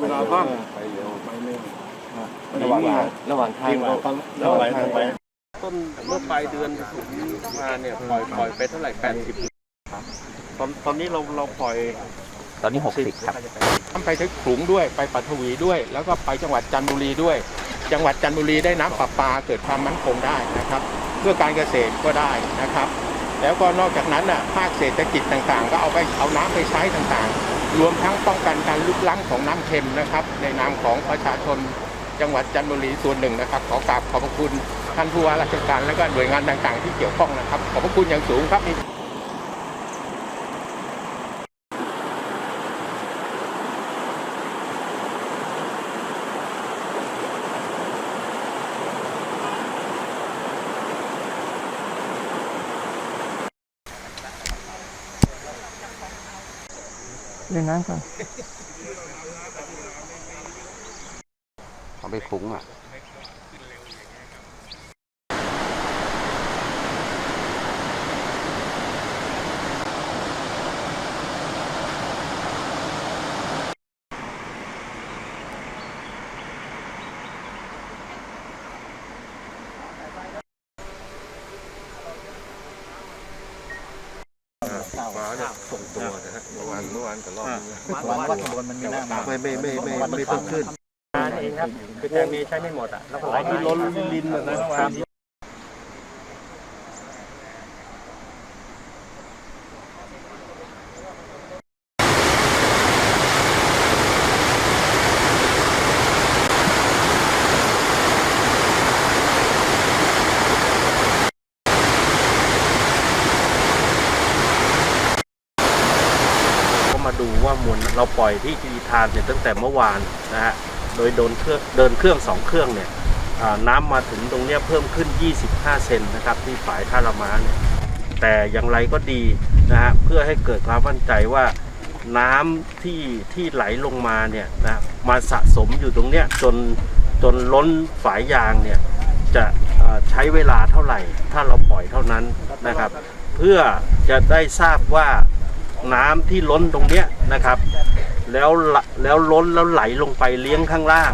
เวลาบ้างไปเร็วไปเร็วระหว่างระหว่างทางจริงเราเราเราไหลทางไปต้นเมื่อปลายเดือนมาเนี่ยปล่อยปล่อยไปเท่าไหร่แปดสิบตอนตอนนี้เราเราปล่อย ตอนนี้60ครับไปถึงขลุงด้วยไปปัทวีด้วย แล้วก็ไปจังหวัดจันทบุรีด้วย จังหวัดจันทบุรีได้น้ำประปาเกิดความมั่นคงได้นะครับ เพื่อการเกษตรก็ได้นะครับ แล้วก็นอกจากนั้นน่ะภาคเศรษฐกิจต่างๆ ก็เอาไปเอาน้ำไปใช้ต่างๆ รวมทั้งป้องกันการลุกล้ำของน้ำเค็มนะครับ ในนามของประชาชนจังหวัดจันทบุรีส่วนหนึ่งนะครับ ขอกราบขอบพระคุณท่านผู้ว่าราชการและก็หน่วยงานต่างๆ ที่เกี่ยวข้องนะครับ ขอบพระคุณอย่างสูงครับ เล่นน้ำก่อน เอาไปคุ้งอะ ฟ้าเนี่ยส่งตัวนะฮะเมื่อวานเมื่อวานกับรอบนึงหวังว่าขบวนมันมีหน้ามาไม่ไม่ไม่ไม่ไม่เพิ่มขึ้นเองครับ คือแต่มีใช้ไม่หมดอะแล้วก็ไหลที่ล้นลินๆนะนะครับ ก็ มาดูว่ามวลเราปล่อยที่กีทานเนี่ยตั้งแต่เมื่อวานนะฮะโดยโดนเครื่องเดินเครื่องสองเครื่องเนี่ยน้ำมาถึงตรงเนี้ยเพิ่มขึ้น 25 เซนนะครับที่ฝายท่าละม้าเนี่ยแต่อย่างไรก็ดีนะฮะเพื่อให้เกิดความมั่นใจว่าน้ำที่ที่ไหลลงมาเนี่ยนะมาสะสมอยู่ตรงเนี้ยจนจนล้นฝายยางเนี่ยจะใช้เวลาเท่าไหร่ ถ้าเราปล่อยเท่านั้นนะครับ เพื่อจะได้ทราบว่า น้ำที่ล้นตรงเนี้ยนะครับ แล้วแล้วล้นแล้วไหลลงไปเลี้ยงข้างล่าง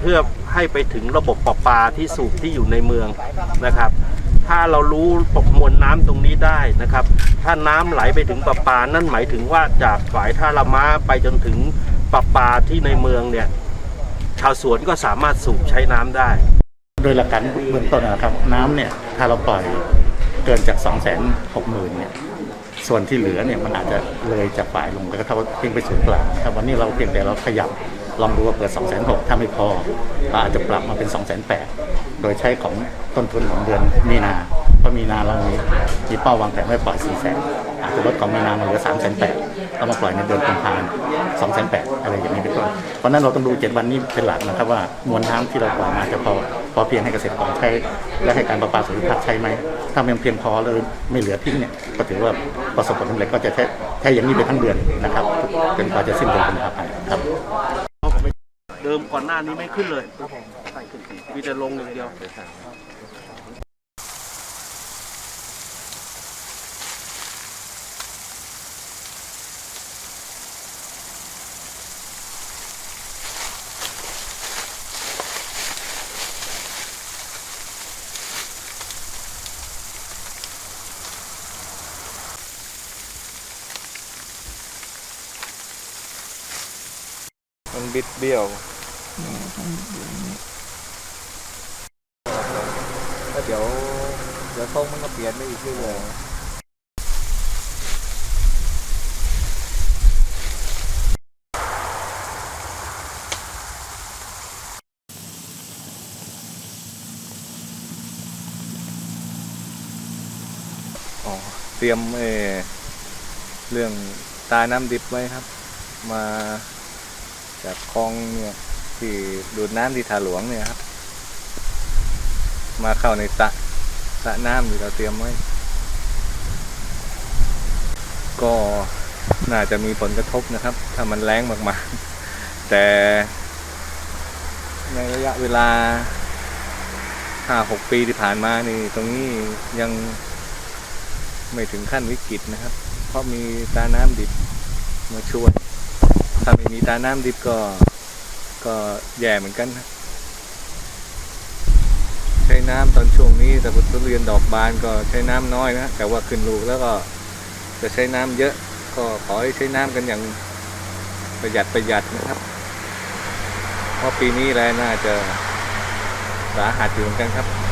เพื่อให้ไปถึงระบบประปาที่สูบที่อยู่ในเมืองนะครับ ถ้าเรารู้ปกมวลน้ำตรงนี้ได้นะครับ ถ้าน้ำไหลไปถึงประปานั่นหมายถึงว่าจากฝายท่าละม้าไปจนถึงประปาที่ในเมืองเนี่ยชาวสวนก็สามารถสูบใช้น้ำได้ โดยหลักการเบื้องต้นนะครับน้ำเนี่ยถ้าเราปล่อยเกินจาก 2 6 0 0 0 0เนี่ย ส่วนที่เหลือเนี่ยมันอาจจะเลยจากฝ่ายลงแล้วก็เท่าเพียงไปศูนย์กลางนะครับวันนี้เราเพียงแต่เราขยับลองดูว่าเปิด2 6 0 0 0ถ้าไม่พอเราอาจจะปรับมาเป็น2 8 0 0โดยใช้ของต้นทุนของเดือนมีนาเพราะมีนาเรามีมีเป้าวางแผนไว้ปล่อย4 0 0 0 0อาจจะลดของมีนามาเหลือ3 8 0 0 0 0 เรามาปล่อยในเดือนกุมภาพันธ์2 8 0 0 0อะไรอย่างนี้เป็นต้นเพราะฉะนั้นเราต้องดู7วันนี้เป็นหลักนะครับว่ามวลน้ำที่เราปล่อยมาจะพอพอเพียงให้เกษตรกรใช้และให้การประปาส่วนภูมิภาคใช้ไหมถ้ามันเพียงพอเลยไม่เหลือทิ้งเนี่ยก็ถือว่าประสบผลสำเร็จก็จะใช้ใช้อย่างนี้ไปทั้งเดือนนะครับจนกว่าจะสิ้นเดือนกุมภาพันธ์ครับเดิมก่อนหน้านี้ไม่ขึ้นเลยมีแต่ลงอย่างเดียว บิดเบี้ยวแล้วเดี๋ยวเดี๋ยวทรงมันก็เปลี่ยนไปอีกเรื่อยอ๋อเตรียมเออเรื่องตาน้ำดิบไว้ครับ มา จากคลองเนี่ยที่ดูดน้ำที่ถาหลวงเนี่ยครับ มาเข้าในสระสระน้ำที่เราเตรียมไว้ ก็น่าจะมีผลกระทบนะครับ ถ้ามันแรงมากๆ แต่ในระยะเวลาห้าหกปีที่ผ่านมานี่ตรงนี้ยังไม่ถึงขั้นวิกฤตนะครับ เพราะมีตาน้ำดิบมาช่วย ถ้าไม่มีตาน้ำดิบก็ก็แย่เหมือนกันนะใช้น้ำตอนช่วงนี้แต่ทุเรียนดอกบานก็ใช้น้ำน้อยนะแต่ว่าขึ้นลูกแล้วก็จะใช้น้ำเยอะ ก็ขอให้ใช้น้ำกันอย่างประหยัดประหยัดนะครับ เพราะปีนี้แลน่าจะสาหัสอยู่เหมือนกันครับ